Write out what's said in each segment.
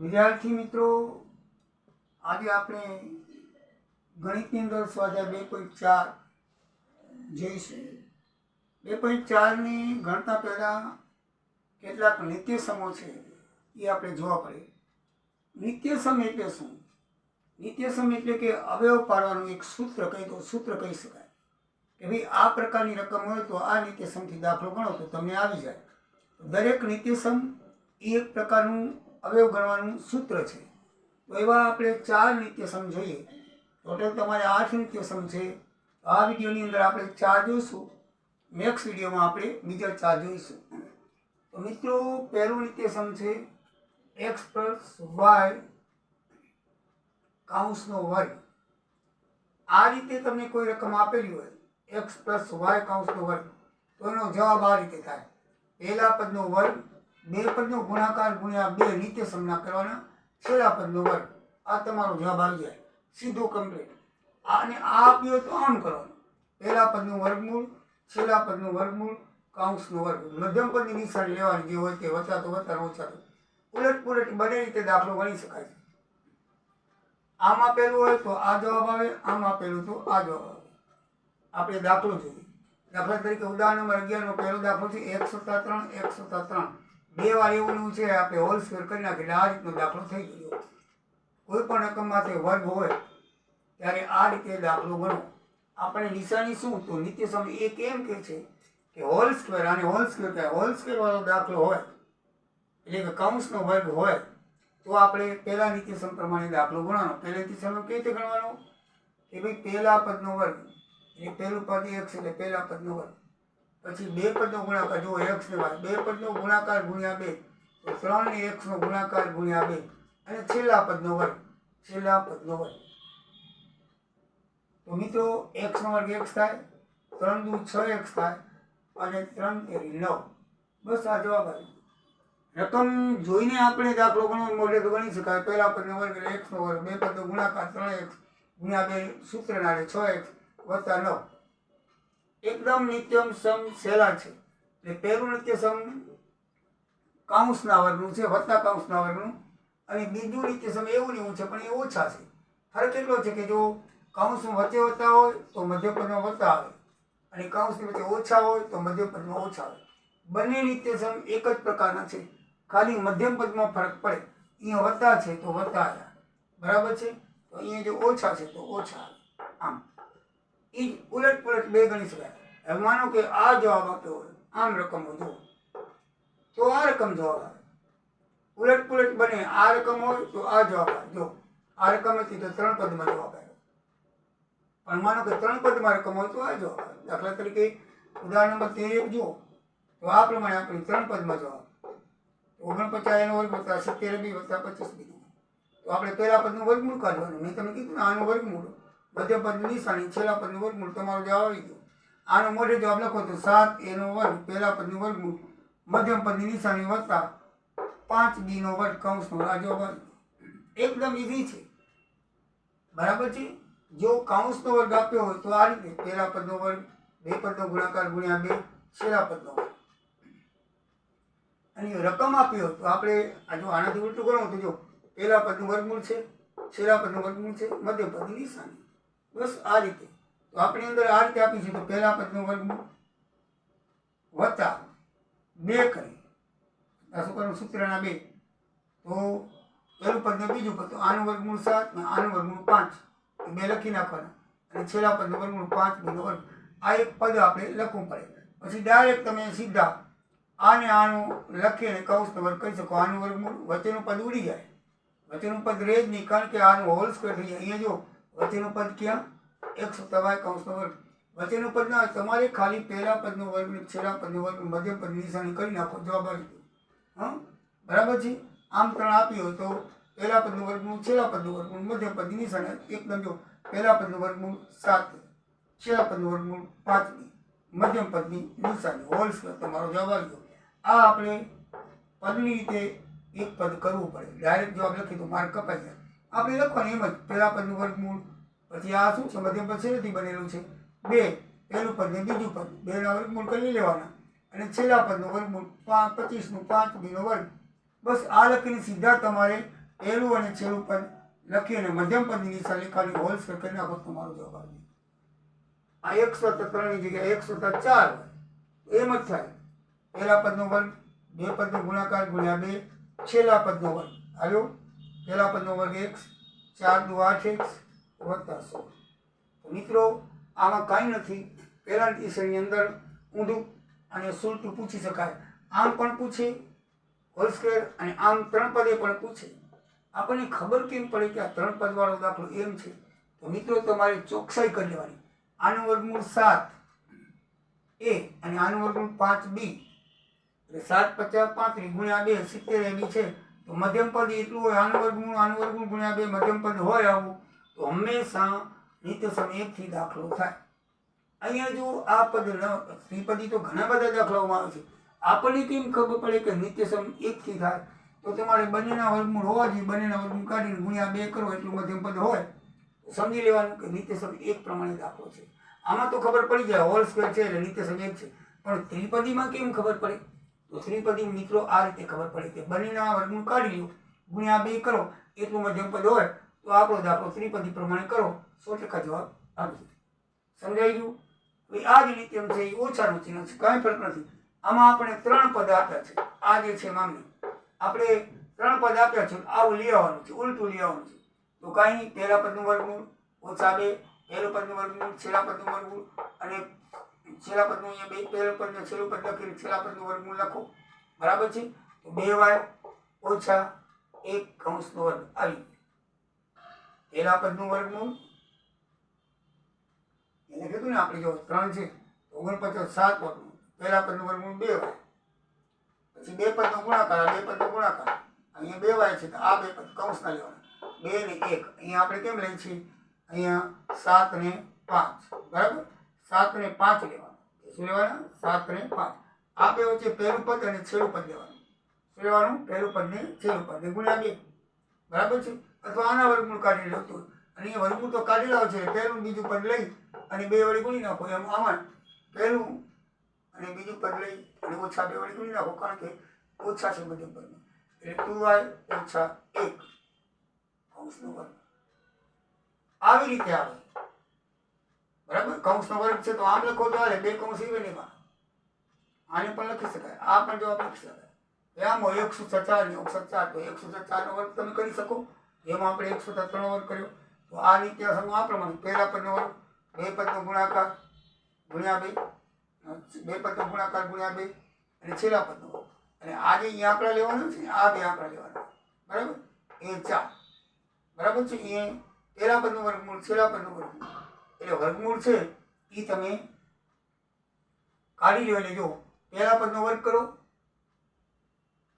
વિદ્યાર્થી મિત્રો, આજે આપણે ગણિતની અંદર સ્વાધ્યાય બે પોઈન્ટ ચાર જોઈશું. બે પોઈન્ટ ચારની ગણતા પહેલાં કેટલાક નિત્યસમો છે એ આપણે જોવા પડે. નિત્ય સમ એટલે શું? નિત્યસમ એટલે કે અવયવ પાડવાનું એક સૂત્ર કહી દો, સૂત્ર કહી શકાય. કે ભાઈ આ પ્રકારની રકમ હોય તો આ નિત્યસમથી દાખલો ગણો, તો તમને આવી જાય. દરેક નિત્યસમ એ એક પ્રકારનું અવયવ ગણવાનું સૂત્ર છે. તો એવા આપણે ચાર નિત્ય સમ જોઈએ. ટોટલ તમારે આઠ નિત્ય સમ છે. આ વિડીયોની અંદર આપણે ચાર જોઈશું. નેક્સ્ટ વિડીયોમાં આપણે બીજા ચાર જોઈશું. તો મિત્રો, પહેલું નિત્ય સમ છે એક્સ પ્લસ વાય કાઉન્સનો વર્ગ. આ રીતે તમને કોઈ રકમ આપેલી હોય એક્સ પ્લસ વાય કાઉન્સનો વર્ગ. તો એનો જવાબ આ રીતે થાય. પહેલા પદનો વર્ગ બે પદનો ગુણાકાર ગુણ્યા બે નિત્ય સમના કરવાના છેલ્લા પદનો વર્ગ. આ તમારો જવાબ આવી જાય. સીધો કમ્પ્લીટ અને આ આપ્યો તો આમ કરવાનું. પહેલા પદનું વર્ગમૂળ, છેલ્લા પદનું વર્ગમૂળ, કાઉન્સનો વર્ગ. મધ્યમ પદની નિશાની લેવાની જે હોય તે વત્તા તો વત્તા ઓછા તો ઉલટ પુલટ બને રીતે દાખલો ગણી શકાય છે. આમ આપેલું હોય તો આ જવાબ આવે, આમ આપેલું તો આ જવાબ આવે. આપણે દાખલો જોઈએ. દાખલા તરીકે ઉદાહરણ નંબર અગિયારનો પહેલો દાખલો છે એક સત્તા ત્રણ, એક સત્તા ત્રણ. બે વાર એવું છે, આપણે હોલ સ્ક્વેર કરી એટલે આ રીતનો દાખલો થઈ ગયો. કોઈ પણ રકમમાંથી વર્ગ હોય, ત્યારે આ રીતે દાખલો ગણો. આપણે નિશાની શું? તો નિત્ય સમય એક એમ કે છે કે હોલ સ્ક્વેર આને હોલ સ્ક્વેર કહેવાય. હોલ સ્ક્વેર વાળો દાખલો હોય, એટલે કે કૌંસનો વર્ગ હોય, તો આપણે પહેલા નીતિ સમ પ્રમાણે દાખલો ગણવાનો. પહેલા નીતિ સમ કેવી રીતે ગણવાનો? કે ભાઈ પહેલા પદનો વર્ગ, એટલે પહેલું પદ છે, એટલે પહેલા પદનો વર્ગ. પછી બે પદનો ગુણાકાર જો એક્સ ને વાય બે પદનો ગુણાકાર ગુણ્યા બે, તો ત્રણ ને એક્સનો ગુણાકાર ગુણ્યા બે. અને છેલ્લા પદનો વર્ગ, છેલ્લા પદનો વર્ગ. તો મિત્રો, એક્સનો વર્ગ એક્સ થાય, ત્રણ દુ છ એક્સ થાય, અને ત્રણ તેરી નવ. બસ આ જવાબ આવ્યો રકમ જોઈને આપણે દાખલો ગણો મોઢે તો ગણી શકાય. પહેલા પદનો વર્ગ એટલે એક્સનો વર્ગ, બે પદનો ગુણાકાર, ત્રણ એક્સ ગુણ્યા બે સૂત્રના છ એક્સ વત્તા નવ. એકદમ નિત્યમ સમ સહેલા છે. એટલે પહેલું નિત્ય સમ કાઉન્સના વર્ગનું છે, વત્તા કાઉન્સના વર્ગનું. અને બીજું નિત્ય સમ એવું ને એવું છે, પણ એ ઓછા છે. ફરક એટલો છે કે જો કાઉન્સમાં વચ્ચે વત્તા હોય, તો મધ્યપદમાં વત્તા આવે. અને કાંસની વચ્ચે ઓછા હોય, તો મધ્યપદમાં ઓછા આવે. બંને નિત્ય સમ એક જ પ્રકારના છે. ખાલી મધ્યમ પદમાં ફરક પડે. અહીંયા વત્તા છે, તો વત્તા આવ્યા. બરાબર છે? તો અહીંયા જો ઓછા છે, તો ઓછા આવે. આમ. એ જ ઉલટ પલટ બે ગણી શકાય. હવે માનો કે આ જવાબ આપ્યો હોય, આમ રકમ જો તો આ રકમ જવાબ આવે. ઉલટ પુલટ બને, આ રકમ હોય, તો આ જવાબ આવે. જો, આ રકમ હતી તો ત્રણ પદમાં જવાબ આવ્યો. પણ માનો કે ત્રણ પદમાં રકમ હોય તો આ જવાબ આવે. દાખલા તરીકે ઉદાહરણ નંબર તેર એક જુઓ. તો આ પ્રમાણે આપણે ત્રણ પદમાં જવાબ ઓગણપચાસ એનો વર્ગ વત્તા સિત્તેર બી વત્તા પચીસ બી તો આપણે પહેલા પદનું વર્ગમૂળ કાઢવાનું. મેં તમને કીધું ને, આનું વર્ગમૂળ. મધ્યમ પદની નિશાની છેલ્લા પદનું વર્ગમૂળ તમારો જવાબ આવી ગયો. આનો મોઢે જવાબ લખો તો સાત એનો વર્ગ, પહેલા પદનું વર્ગમૂળ. મધ્યમ પદની નિશાની વત્તા પાંચ બીનો વર્ગ કૌંસનો રાજો વર્ગ એકદમ ઈઝી છે. બરાબર છે? જો કૌંસનો વર્ગ આપ્યો હોય તો આ રીતે પહેલા પદનો વર્ગ, બે પદનો ગુણાકાર ગુણ્યા બે, છેલ્લા પદનો વર્ગ. અને રકમ આપી હોય તો આપણે આ જો આનાથી ઉલટું કરો તો જો પહેલા પદનું વર્ગમૂળ છે, છેલ્લા પદનું વર્ગમૂળ છે મધ્ય પદની નિશાની. બસ આ રીતે. તો આપણી અંદર આ રીતે આપી છે તો પહેલા પદનું વર્ગમૂળ વત્તા બે કરી. આ શું સૂત્રના બે. તો પહેલું પદ બીજું પદ. તો આનું વર્ગમૂળ સાત ને આનું વર્ગમૂળ પાંચ. બે લખી નાખવાના. અને છેલ્લા પદનું વર્ગમૂળ પાંચ બીનો વર્ગ. આ એક પદ આપણે લખવું પડે. પછી ડાયરેક્ટ તમે સીધા આને આનું લખીને કૌંસનો વર્ગ કહી શકો. આનું વર્ગમૂળ વચ્ચેનું પદ ઉડી જાય. વચ્ચેનું પદ રહે જ નહીં. કારણ કે આનું હોલ સ્ક્વેર થઈ જાય. અહીંયા જો વચ્ચેનું પદ ક્યાં? એક સત્તાવાય કૌંસનો વર્ગ. વચ્ચેનું પદ ના તમારે ખાલી પહેલા પદનો વર્ગ છેલ્લા પદનો વર્ગ મધ્ય પદ નિશાની કરી નાખો, જવાબ આવી ગયો બરાબર છે? આમ ત્રણ આપી હોય તો પહેલા પદનું વર્ગમૂળ છેલ્લા પદનું વર્ગમૂળ મધ્ય પદ નિશાની. એકદમ જો, પહેલા પદનું વર્ગમૂળ સાત, છેલ્લા પદનું વર્ગમૂળ પાંચની મધ્યમ પદની નિશાની. હોલ સ્ક્વેર, તમારો જવાબ આવી ગયો આ આપણે પદની રીતે એક પદ કરવું પડે. ડાયરેક્ટ જવાબ લખી તો માર્ક કપાઈ જાય. આપણે લખવાનું એમ જ. પહેલા પદનું વર્ગમૂળ પછી આ શું છે? મધ્યમ પદ શેનાથી બનેલું છે? બે. પહેલું પદ ને બીજું પદ. બેના વર્ગમૂળ કરી લેવાના. અને છેલ્લા પદનો વર્ગમૂળ પાંચ, પચીસનું, પાંચ બીનો વર્ગ. બસ આ લખીને સીધા તમારે પહેલું અને છેલ્લું પદ લખી અને મધ્યમ પદની દિશા લેખાની હોલ સ્કેર કરી નાખો તમારો જવાબ આવી આ એક સતત ત્રણની જગ્યાએ એક સતત ચાર એમ જ થાય. પહેલા પદનો વર્ગ, બે પદનો ગુણાકાર ગુણ્યા બે, છેલ્લા પદનો વર્ગ. આવ્યો પહેલા પદનો વર્ગ એક્સ ચાર દુ આઠ એક્સ વત્તા સો મિત્રો, આમાં કાંઈ નથી. પહેલા ટીસરની અંદર ઊંધું અને સુલટું પૂછી શકાય. આમ પણ પૂછે, હોલ અને આમ ત્રણ પદે પણ પૂછે. આપણને ખબર કેમ પડે કે આ ત્રણ પદવાળો દાખલો એમ છે? તો મિત્રો, તમારે ચોકસાઈ કરી લેવાની. આનું વર્ગમૂળ સાત. એ અને આનું વર્ગમૂળ પાંચ બી. એટલે સાત પચાસ પાંત્રીસ ગુણ્યા બે સિત્તેર એબી છે. તો મધ્યમ પદ એટલું હોય, આનું વર્ગમૂળ આનું વર્ગમૂળ ગુણ્યા બે, મધ્યમ પદ હોય આવું, તો હંમેશા નિત્ય સમય એકથી દાખલો થાય. અહીંયા જો આ પદ ન શ્રીપદી તો ઘણા બધા દાખલાઓમાં આવે છે. આપણને કેમ ખબર પડે કે નિત્ય સમ એકથી થાય? તો તમારે બંનેના વર્ગમૂળ હોવા જોઈએ. બંનેના વર્ગમૂળ કાઢીને ગુણ્યા બે કરો, એટલું મધ્યમ પદ હોય. સમજી લેવાનું કે નિત્ય સમ એક પ્રમાણે દાખલો છે. આમાં તો ખબર પડી જાય, હોલ સ્ક્વેર છે એટલે નિત્ય સમ એક છે. પણ ત્રિપદીમાં કેમ ખબર પડે? તો ત્રિપદી મિત્રો આ રીતે ખબર પડે કે બંનેના વર્ગનું કાઢી લો, ગુણ્યા બે કરો, એટલું મધ્યમ પદ હોય, તો આપણો દાખલો ત્રિપદી પ્રમાણે કરો, સો ટકા જવાબ આવી સમજાઈ ગયું? હવે આ જ રીતે એમ છે, એ ઓછાનું ચિહ્ન છે કાંઈ ફરક નથી. આમાં આપણે ત્રણ પદ આપ્યા છે. આ જે છે મામલે, આપણે ત્રણ પદ આપ્યા છે, આવું લઈ આવવાનું છે, ઉલટું લઈ આવવાનું છે. તો કાંઈ પહેલા પદનું વર્ગમૂળ ઓછા બે, પહેલું પદનું વર્ગમૂળ, છેલ્લા પદનું વર્ગમૂળ અને છેલ્લા પદનું અહીંયા બે પહેલું પદ ને છેલ્લું પદ લખીને છેલ્લા પદનું વર્ગમૂળ લખો. બરાબર છે? તો બે વાય ઓછા એક કૌંસનો વર્ગ આવી પહેલા પદનું વર્ગમૂળ. એને કીધું ને આપણે જો ત્રણ છે ઓગણપચાસ સાત વર્ગમૂળ. પહેલા પદનું વર્ગમૂળ બે વાય પછી બે પદનો ગુણાકાર બે પદનો ગુણાકાર. અહીંયા બે વાય છે, તો આ બે પદ કૌંસના લેવાના. બે ને એક. અહીંયા આપણે કેમ લઈએ છીએ? અહીંયા સાત ને પાંચ. બરાબર? સાત ને પાંચ લેવાના. શું લેવાના સાત ને પાંચ. આ બે વચ્ચે પહેલું પદ અને છેલ્લું પદ લેવાનું. શું લેવાનું પહેલું પદ ને છેલ્લું પદ. ગુણ્યા બે બરાબર છે? અથવા આના વર્ગમૂળ કાઢી લો તો. અને અહીંયા વર્ગમૂળ તો કાઢી લાવ છે. પહેલું બીજું પદ લઈ અને બે વળી ગુણી નાખો. એમ આમાં પહેલું અને બીજું પદ લઈ અને ઓછા બે વળી ગુણી નાખો. કારણ કે ઓછા છે મધ્યમ પદ. એટલે ટુ વાય ઓછા એક. કૌંસનો વર્ગ. આવી રીતે આવે. બરાબર? કૌંસનો વર્ગ છે તો આમ લખો તો આવે બે કૌંસ એમાં આને પણ લખી શકાય. આ પણ જવાબ લખી શકાય. એ હોય એકસો સચાર ને એકસો ચાર, તો એકસો ચારનો વર્ગ તમે કરી શકો. જેમાં આપણે એકસો ત્રણ વર્ગ કર્યો. તો આ રીતે સમૂહ આ પ્રમાણે. પહેલા પદનો વર્ગ, બે પદનો ગુણાકાર, ગુણ્યા બે. બે પદનો ગુણાકાર, ગુણ્યા બે. અને છેલ્લા પદનો વર્ગ. અને જે અહીં આંકડા લેવાના છે આ બે આંકડા લેવાના બરાબર? એ ચાર. બરાબર છે? એ પહેલા પદનું વર્ગમૂળ છેલ્લા પદનું વર્ગમૂળ એટલે વર્ગમૂળ છે એ તમે કાઢી લો એટલે જો, પહેલા પદનો વર્ગ કરો,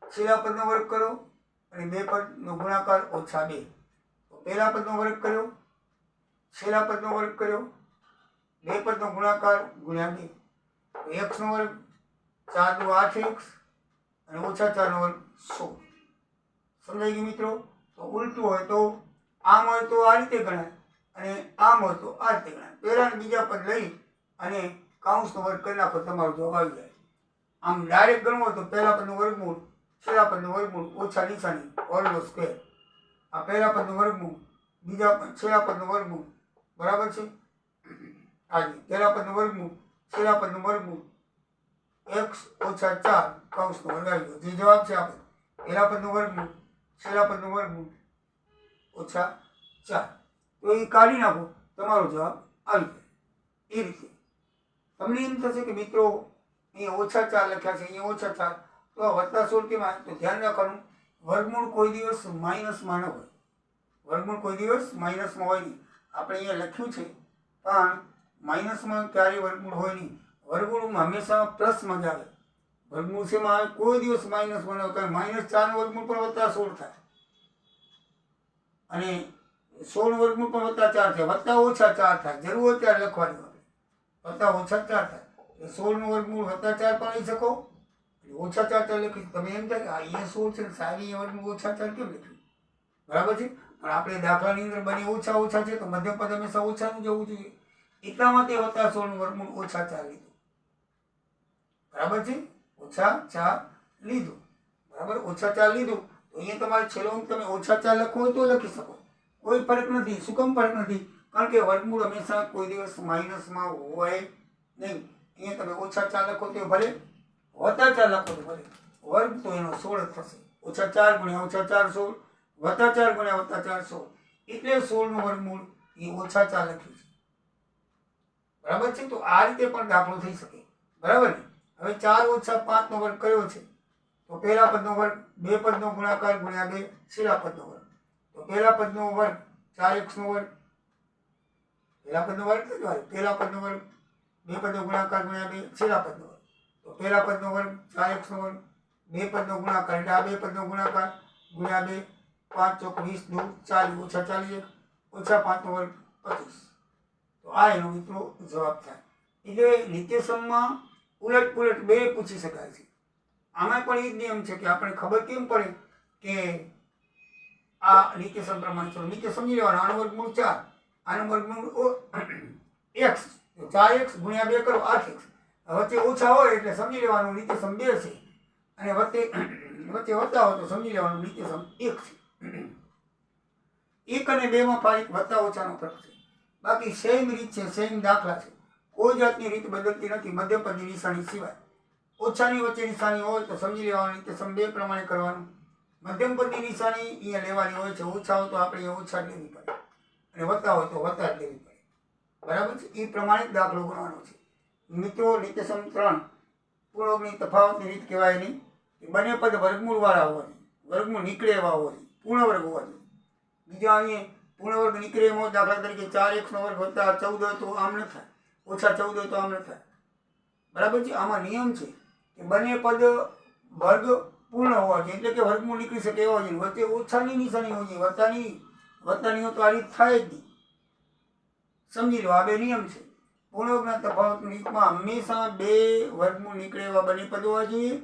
છેલ્લા પદનો વર્ગ કરો અને બે પદનો ગુણાકાર ઓછા બે. પહેલા પદનો વર્ગ કર્યો, છેલ્લા પદનો વર્ગ કર્યો, બે પદનો ગુણાકાર ગુણ્યા બે. એક્સનો વર્ગ ચારનો આઠ એક્સ અને ઓછા ચારનો વર્ગ સો. સમજાઈ ગયું મિત્રો? તો ઉલટું હોય તો, આમ હોય તો આ રીતે ગણાય. અને આમ હોય તો આ ત્રિકોણ પહેલા બીજા પદ લઈ અને કાઉન્સનો વર્ગ કરી નાખો, તમારો જવાબ આવી જાય. આમ ડાયરેક્ટ ગણવો તો પહેલા પદનું વર્ગમૂળ, છેલ્લા પદનું વર્ગમૂળ, ઓછા નિશાની ઓલનો સ્ક્વેર આ પહેલા પદનું વર્ગમૂળ, બીજા છેલ્લા પદનું વર્ગમૂળ, બરાબર છે? આજે પહેલા પદનું વર્ગમૂળ, છેલ્લા પદનું વર્ગમૂળ એક્સ ઓછા ચાર, કાઉન્સનો વર્ગ આવી ગયો. જે જવાબ છે આપણે પહેલા પદનું વર્ગમૂળ, છેલ્લા પદનું વર્ગમૂળ, ઓછા ચાર. તો એ કાઢી નાખો. તમારો જવાબ આવી જાય એ રીતે. તમને એમ થશે કે મિત્રો, અહીંયા ઓછા ચાર લખ્યા છે, અહીંયા ઓછા ચાર. તો આ વત્તા સોળ કેમ? તો ધ્યાન રાખવાનું. વર્ગમૂળ કોઈ દિવસ માઇનસમાં ન હોય. વર્ગમૂળ કોઈ દિવસ માઇનસમાં હોય નહીં. આપણે અહીંયા લખ્યું છે, પણ માઇનસમાં ક્યારેય વર્ગમૂળ હોય નહીં. વર્ગમૂળમાં હંમેશા પ્લસમાં જ આવે. વર્ગમૂળ શેમાં આવે? કોઈ દિવસ માઇનસમાં ન હોય. કારણ માઇનસ ચારનું વર્ગમૂળ પણ વત્તા સોળ થાય. અને સોળ વર્ગમાં પણ વત્તા ચાર થાય. વત્તા ઓછા ચાર થાય. જરૂર હોય ત્યારે લખવાની હોય. વત્તા ઓછા ચાર થાય. સોળનું વર્ગમૂળ વત્તા ચાર પણ લઈ શકો ઓછા ચાર ચાર લખી તમે એમ થાય કે આ અહીંયા સોળ છે સારી વર્ગમાં ઓછા ચાર કેમ લખ્યું? બરાબર છે? પણ આપણે દાખલાની અંદર બને ઓછા ઓછા છે તો મધ્યપદ હંમેશા ઓછાનું જવું જોઈએ. એટલા માટે વત્તા સોળનું વર્ગમૂળ ઓછા ચાર લીધું. બરાબર છે? ઓછા ચાર લીધું. બરાબર? ઓછા ચાર લીધું. તો અહીંયા તમારે છેલ્લો અંક તમે ઓછા ચાર લખો હોય તો લખી શકો. કોઈ ફરક નથી, શું કેમ ફરક નથી? કારણ કે વર્ગમૂળ હંમેશા કોઈ દિવસ માઇનસમાં હોય નહીં. અહીંયા તમે ઓછા ચાર લખો તો ભલે વત્તા ચાર લખો તો ભલે. વર્ગ તો એનો સોળ થશે. ઓછા ચાર ગુણ્યા ઓછા ચાર સોળ વત્તા ચાર ગુણ્યા વત્તા ચાર સોળ. એટલે સોળનું વર્ગમૂળ એ ઓછા ચાર લખ્યું છે. બરાબર છે? તો આ રીતે પણ દાખલો થઈ શકે. બરાબર ને? હવે ચાર ઓછા પાંચનો વર્ગ કયો છે? તો પહેલા પદનો વર્ગ, બે પદનો ગુણાકાર ગુણ્યા બે, છેલ્લા પદનો વર્ગ. તો પહેલા પદનો વર્ગ, ચાર એક્સનો વર્ગ. પહેલા પદનો વર્ગ તો જવાય પહેલા પદનો વર્ગ, બે પદનો ગુણાકાર ગુણ્યા બે, છેલ્લા પદનો વર્ગ. તો પહેલા પદનો વર્ગ, ચાર એક્સનો વર્ગ, બે પદનો ગુણાકાર એટલે આ બે પદનો ગુણાકાર ગુણ્યા બે, પાંચ ચોક વીસ નવ ચાલીસ ઓછા ચાલીસ એક, ઓછા પાંચનો વર્ગ, પચીસ. તો આ એનો મિત્રો જવાબ થાય. એટલે નિત્યસમમાં ઉલટ પુલટ બે પૂછી શકાય છે. આમાં પણ એ જ નિયમ છે કે આપણે ખબર કેમ પડે કે આ નિત્યસમ પ્રમાણે ચલો નીચે સમજી લેવાનું. આનો વર્ગમૂળ ચાર. આનો વર્ગમૂળ એક્સ. ચાર એક્સ ગુણ્યા બે કરો આઠ એક્સ. વચ્ચે ઓછા હોય એટલે સમજી લેવાનું નિત્યસમ બે છે. અને વચ્ચે વચ્ચે વધતા હોય તો સમજી લેવાનું નિત્યસમ એક છે. એક અને બેમાં ફાઈક વધતા ઓછાનો ફરક છે. બાકી સેમ રીત છે સેમ દાખલા છે. કોઈ જાતની રીત બદલતી નથી. મધ્યપદની નિશાની સિવાય. ઓછાની વચ્ચે નિશાની હોય તો સમજી લેવાની રીતે સમ પ્રમાણે કરવાનું. મધ્યમ પદની નિશાની અહીંયા લેવાની હોય છે, ઓછા હોય તો આપણે અહીંયા ઓછા લેવી પડે. અને વધતા હોય તો વધતા જ લેવી પડે. બરાબર છે? એ પ્રમાણે દાખલો ગણવાનો છે. મિત્રો નિત્યસમ ત્રણ. પૂર્ણની તફાવતની રીત કહેવાય નહીં કે બંને પદ વર્ગમૂળવાળા હોવાની વર્ગમૂળ નીકળે એવા હોવાની પૂર્ણ વર્ગ હોવાની બીજા અહીંયા પૂર્ણ વર્ગ નીકળે એમ હોય દાખલા તરીકે ચાર એક્સનો વર્ગ વધતા ચૌદ હોય તો આમ ન થાય. ઓછા ચૌદ તો આમ ન થાય. બરાબર છે? આમાં નિયમ છે કે બંને પદ વર્ગ પૂર્ણ હોવા જોઈએ. એટલે કે વર્ગમૂળ નીકળી શકે એવા જોઈએ વચ્ચે ઓછાની નિશાની હોવી જોઈએ. વત્તાની વત્તાનીઓ તો આ રીત થાય જ નહીં. સમજી લો, આ બે નિયમ છે. પૂર્ણવર્ગના તફાવતની રીતમાં હંમેશા બે વર્ગમૂળ નીકળે એવા બંને પદ હોવા જોઈએ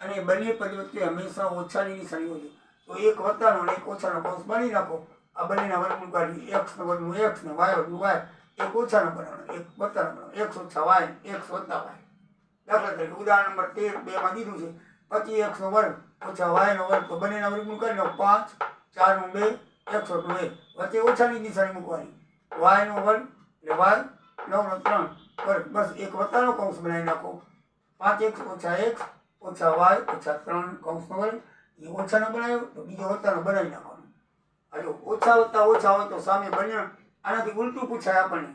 અને બંને પદ વચ્ચે હંમેશા ઓછાની નિશાની હોય તો એક વત્તાનો અને એક ઓછાનો કૌંસ બની નાખો. આ બંનેના વર્ગમૂળ કાઢી એક્સ વર્ગનું એક્સ ને વાય વર્ગનું વાય એક ઓછાનો બનાવવાનો, એક વત્તાનો બનાવવાનો. એક્સ ઓછા વાય એક્સ વત્તા વાય દાખલા તરીકે ઉદાહરણ નંબર તેર બેમાં દીધું છે. પચીસ એકસો વર્ગ, ઓછા વાયનો વર્ગ, તો બંનેના વર્ગમૂળ કરી નાખો, પાંચ ચારનું બે, એકસો નું એક. વચ્ચે ઓછાની નિશાની મૂકવાની. વાયનો વર્ગ એટલે વાય નવનો ત્રણ. વર્ગ બસ એક વત્તાનો કૌંસ બનાવી નાખો. પાંચ એક્સ ઓછા એક્સ ઓછા વાય, ઓછા ત્રણ કૌંસનો વર્ગ. એ ઓછાનો બનાવ્યો, તો બીજો વત્તાનો બનાવી નાખવાનો. આ જો ઓછા વત્તા ઓછા હોય તો સામે બંને આનાથી ઉલટું પૂછાય આપણને.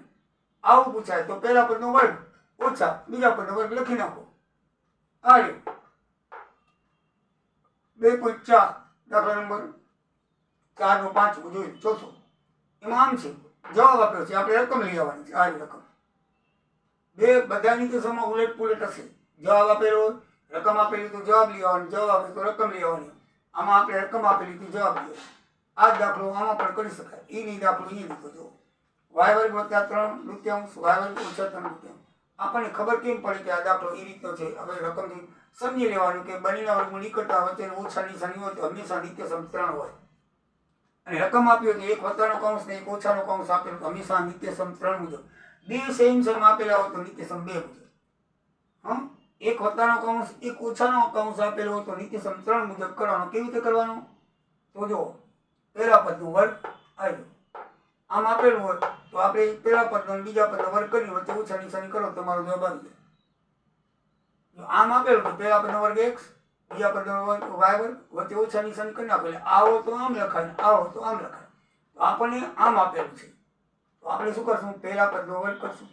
આવું પૂછાય તો પહેલા પદનો વર્ગ ઓછા, બીજા પદનો વર્ગ લખી નાખો. આ બે પોઈન્ટ ચાર, દાખલા નંબર ચારનો પાંચમો જોઈએ ચોથો એમાં આમ છે, જવાબ આપ્યો છે, આપણે રકમ લઈ આવવાની છે, આ રકમ. બે, બધાની તો સમા ઉલટ પુલટ હશે. જવાબ આપેલો રકમ આપેલી તો જવાબ લઈ આવવાની, જવાબ આપે તો રકમ લઈ આવવાની. આમાં આપણે રકમ આપેલી તો જવાબ લઈએ. આ દાખલો આમાં પણ કરી શકાય. એ નહીં દાખલો એ લીધો જો વાય વર્ગ ત્રણ તૃતીયાંશ વાય વર્ગ ઓછા ત્રણ તૃતીયાંશ આપણને ખબર કેમ પડે કે આ દાખલો એ રીતનો છે? હવે રકમથી સમજી લેવાનું કે બંનેના વર્ગમાં નીકળતા વચ્ચે ઓછા નિશાની હોય તો હંમેશા નિત્ય સમત્રણ હોય. અને રકમ આપ્યો તો એક વત્તાનો કૌંસ ને એક ઓછાનો કૌંસ આપેલો તો હંમેશા નિત્ય સમ ત્રણ મુજબ બે સેમ સેમ આપેલા હોય તો નિત્ય સમ બે મુજબ હં? એક વત્તાનો કૌંસ, એક ઓછાનો કૌંસ આપેલો હોય તો નિત્ય સમ ત્રણ મુજબ કરવાનો કેવી રીતે કરવાનો? તો જો પહેલા પદનું વર્ગ આવ્યું આમ આપેલું હોય, તો આપણે પહેલા પદનો બીજા પદનો વર્ગ કરી વચ્ચે ઓછા નિશાની કરો તો તમારો જવાબ આવી જાય. આમ આપેલું તો પહેલા પદનો વર્ગ એક્સ બીજા પદનો વર્ગ વાય વર્ગ, વચ્ચે ઓછા નિશાની કરી નાખો. એટલે આવો તો આમ લખાય આવો તો આમ લખાય. તો આપણને આમ આપેલું છે. તો આપણે શું કરશું? પહેલા પદનો વર્ગ કરશું.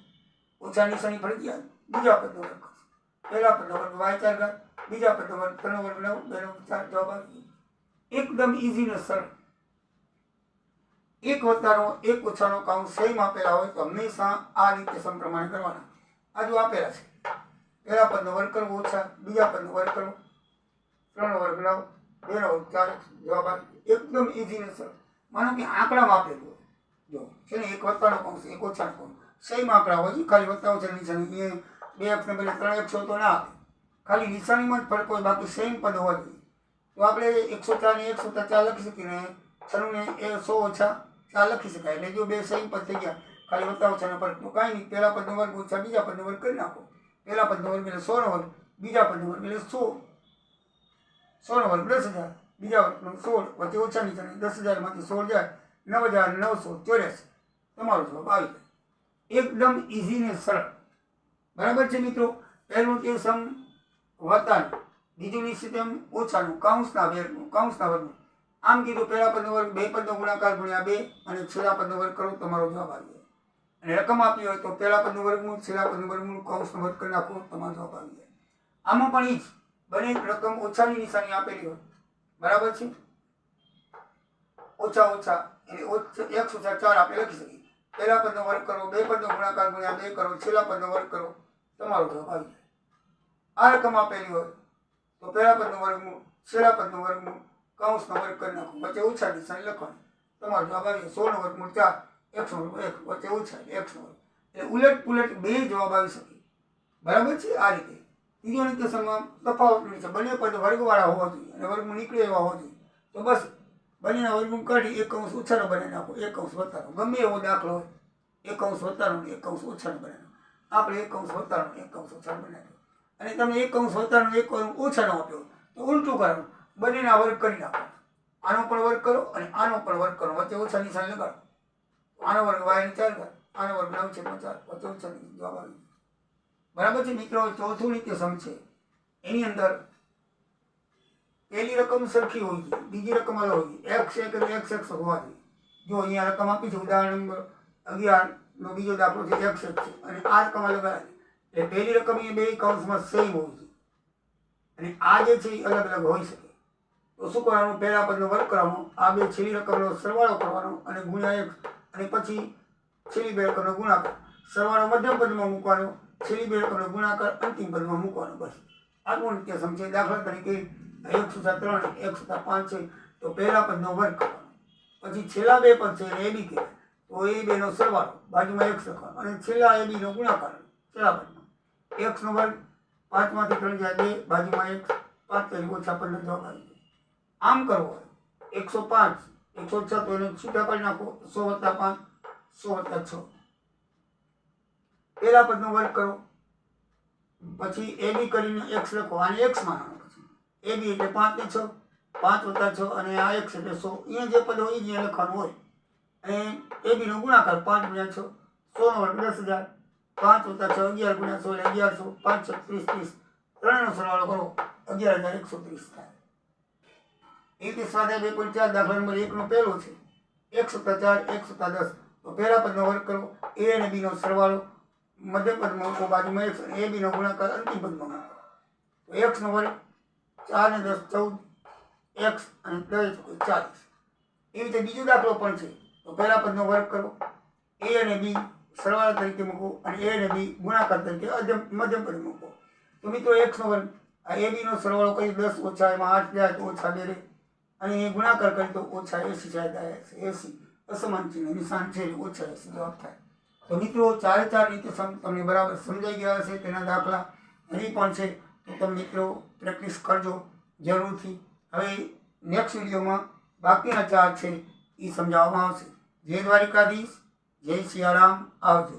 ઓછા નિશાની ફરી ગયા બીજા પદનો વર્ગ કરશું. પહેલા પદનો વર્ગ વાય ચાર ઘાત, બીજા પદનો વર્ગ ત્રણ વર્ગ નવ બે નવ ચાર, જવાબ આવી એકદમ ઇઝી ને સરળ. એક વત્તાનો એક ઓછાનો કાઉન્ટ સેમ આપેલા હોય તો હંમેશા આ રીતે સમ પ્રમાણે કરવાના. આ જો આપેલા છે. પહેલા પદનો વર્ગ કરવો ઓછા, બીજા પદનો વર્ગ કરવો. ત્રણ વર્ગ લાવો બેનો વર્ગ ચાર, જવાબ એકદમ ઇઝી ને સરળ. માનો કે આંકડામાં આપેલું હોય. જો છે ને એક વત્તાનો કાઉન્ટ એક ઓછાનો કાઉન્ટ સેમ આંકડા હોય છે, ખાલી વત્તા ઓછા નિશાની બે અક્ષને પહેલાં ત્રણ એકસો તો ના આવે ખાલી નિશાનીમાં જ ફરક હોય, બાકી સેમ પદ હોવા તો આપણે એકસો ચાર ને એકસો ચાર લખી શકીએ ને છન્નું ને એ સો ઓછા ચાર લખી શકાય. એટલે જો બે સહી પદ થઈ ગયા, ખાલી વત્તા ઓછાનો ફરક તો કાંઈ નહીં. પહેલા પદનો વર્ગ ઓછા બીજા પદનો વર્ગ કરી નાખો. પહેલા પદનો વર્ગ એટલે સોનો વર્ગ, બીજા પદનો વર્ગ એટલે સો. સોનો વર્ગ દસ હજાર, બીજા વર્ગનું સોળ. વચ્ચે ઓછા નીચાની દસ હજારમાંથી સોળ જાય, નવ હજાર નવસો ચોર્યાસી. તમારો જવાબ આવી જાય એકદમ ઇઝી ને સરળ. બરાબર છે મિત્રો? પહેલું તે સમ વતન બીજું એમ ઓછાનું, કાઉન્સના વેરનું કાઉન્સના વર્ગનું. આમ કીધું પહેલા પદનો વર્ગ, બે પદનો ગુણાકાર ગુણ્યા બે અને છેલ્લા પદનો વર્ગ કરો, તમારો જવાબ આવી જાય. અને રકમ આપી હોય તો પહેલા પદનું વર્ગમૂળ છેલ્લા પદનું વર્ગમૂળ કૌંસનો વર્ગ કરી નાખો, તમારો જવાબ આવી જાય. આમાં પણ એ જ, બને રકમ ઓછાની નિશાની આપેલી હોય. બરાબર છે? ઓછા ઓછા, એટલે એક ઓછા ચાર આપણે લખી શકીએ. પહેલા પદનો વર્ગ કરો, બે પદનો ગુણાકાર ગુણ્યા બે કરો, છેલ્લા પદનો વર્ગ કરો, તમારો જવાબ આવી જાય. આ રકમ આપેલી હોય તો પહેલા પદનો વર્ગમૂળ છેલ્લા પદનો વર્ગમૂળ કૌંસનો વર્ગ કરી નાખો, વચ્ચે ઓછા નિશાની લખવાની. તમારો જવાબ આવી જાય સોળનો વર્ગમૂળ ચાર, એકસો એક, વચ્ચે ઓછા એકસો એટલે ઉલટ પુલટ બે જવાબ આવી શકે. બરાબર છે? આ રીતે. ત્રીજો નિત્યસમમાં તફાવત નહીં છે. બંને પદ વર્ગવાળા હોવા જોઈએ અને વર્ગમાં નીકળે એવા હોવા જોઈએ. તો બસ, બંનેના વર્ગમાં કાઢી, એક અંશ ઓછાનો બનાવી નાખો, એક અંશ વધારો. ગમે એવો દાખલો હોય, એક અંશ વધારો એક અંશ ઓછાનો બનાવ્યો આપણે એક અંશ વધારો એક અંશ ઓછાનો બનાવ્યો અને તમે એક અંશ વધારો એક અંશ ઓછાનો આપ્યો, તો ઉલટું કરવાનું બંનેના વર્ગ કરી નાખો આનો પણ વર્ગ કરો અને આનો પણ વર્ગ કરો. વચ્ચે ઓછા નિશાન લગાડો. આનો વર્ગ વાય ને ચાર કર આનો વર્ગ નવ છે ચાર વચ્ચે ઓછા જવાબ આવી બરાબર છે મિત્રો? ચોથું નિત્ય સમ છે. એની અંદર પહેલી રકમ સરખી હોવી જોઈએ. બીજી રકમ અલગ હોવી એક્સ એક એક્સ એક્સ હોવા જોઈએ. જો અહીંયા રકમ આપી છે, ઉદાહરણ નંબર અગિયાર નો બીજો દાખલો છે એક્સ એક્સ છે. અને આ રકમ અલગ અલગ એટલે પહેલી રકમ એ બે કૌંસમાં સેમ હોવી જોઈએ. અને આ જે છે એ અલગ અલગ હોઈ શકે. તો શું કરવાનું? પહેલા પદનો વર્ગ કરવાનો. આ બે છેલ્લી રકમનો સરવાળો કરવાનો અને ગુણ્યા એક. અને પછી છેલ્લી બે રકમનો ગુણાકાર. સરવાળો મધ્યમ પદમાં મૂકવાનો. છેલ્લી બે રકમનો ગુણાકાર અંતિમ પદમાં મૂકવાનો બસ. આટલું નિત્ય સમજે દાખલા તરીકે એક સુધા ત્રણ, એક સુધા પાંચ છે. તો પહેલા પદનો વર્ગ કરવાનો. પછી છેલ્લા બે પદ છે એ બી કહેવાય. તો એ બેનો સરવાળો. બાજુમાં એક લખવાનો અને છેલ્લા એ બીનો ગુણાકાર. છેલ્લા પદમાં. એક્સનો વર્ગ પાંચમાંથી ત્રણ જાય બે. બાજુમાં એક. પાંચ તરીકે ઓછા પંદર જવાબ આવી આમ કરવો એકસો પાંચ, એકસો છ, તો એને છૂટા કરી નાખો? સો વત્તા પાંચ, સો વત્તા છ. પહેલા પદનો વર્ગ કરો. પછી એ બી કરીને એક્સ લખો. આને એક્સ માનવાનો એ બી એટલે પાંચ ને છ, પાંચ વત્તા છ અને આ એક્સ એટલે સો. અહીંયા જે પદ હોય એ જ લખવાનું હોય. અને એ બીનો ગુણાકાર પાંચ ગુણ્યા છ, સોનો વર્ગ દસ હજાર. પાંચ વત્તા છ, અગિયાર ગુણ્યા સો એટલે અગિયારસો પાંચ છ ત્રીસ. ત્રીસ ત્રણનો સરવાળો કરો, અગિયાર હજાર એકસો ત્રીસ થાય. એ રીતે સ્વાધ્યાય બે પોઈન્ટ ચાર દાખલા નંબર એકનો પહેલો છે. એક સત્તા ચાર, એક સત્તા દસ. તો પહેલા પદનો વર્ગ કરો. એ અને બીનો સરવાળો મધ્ય પદમાં બાજુમાં એક્સ અને એ બીનો ગુણાકાર અંતિમ પદમાં તો એક્સનો વર્ગ ચાર ને દસ ચૌદ એક્સ અને દસ ચાલીસ. એવી રીતે બીજો દાખલો પણ છે. તો પહેલા પદનો વર્ગ કરો. એ અને બી સરવાળા તરીકે મૂકો અને એ અને બી ગુણાકાર તરીકે મધ્યમ પદ મૂકો. તો મિત્રો એક્સનો વર્ગ. આ એ બીનો સરવાળો કરી દસ ઓછા એમાં આઠ જાય તો ઓછા બે રહે. અને એ ગુણાકાર કરી તો ઓછા એસી જાય એસી અસમાન ચિહ્ન નિશાન છે ઓછા એસી જવાબ થાય. તો મિત્રો ચારે ચાર રીતે તમને બરાબર સમજાઈ ગયા હશે તેના દાખલા. હજી પણ છે, તો તમે મિત્રો પ્રેક્ટિસ કરજો જરૂરથી. હવે નેક્સ્ટ વિડીયોમાં બાકીના ચાર છે એ સમજાવવામાં આવશે. જય દ્વારિકાધીશ, જય સિયારામ, આવજો.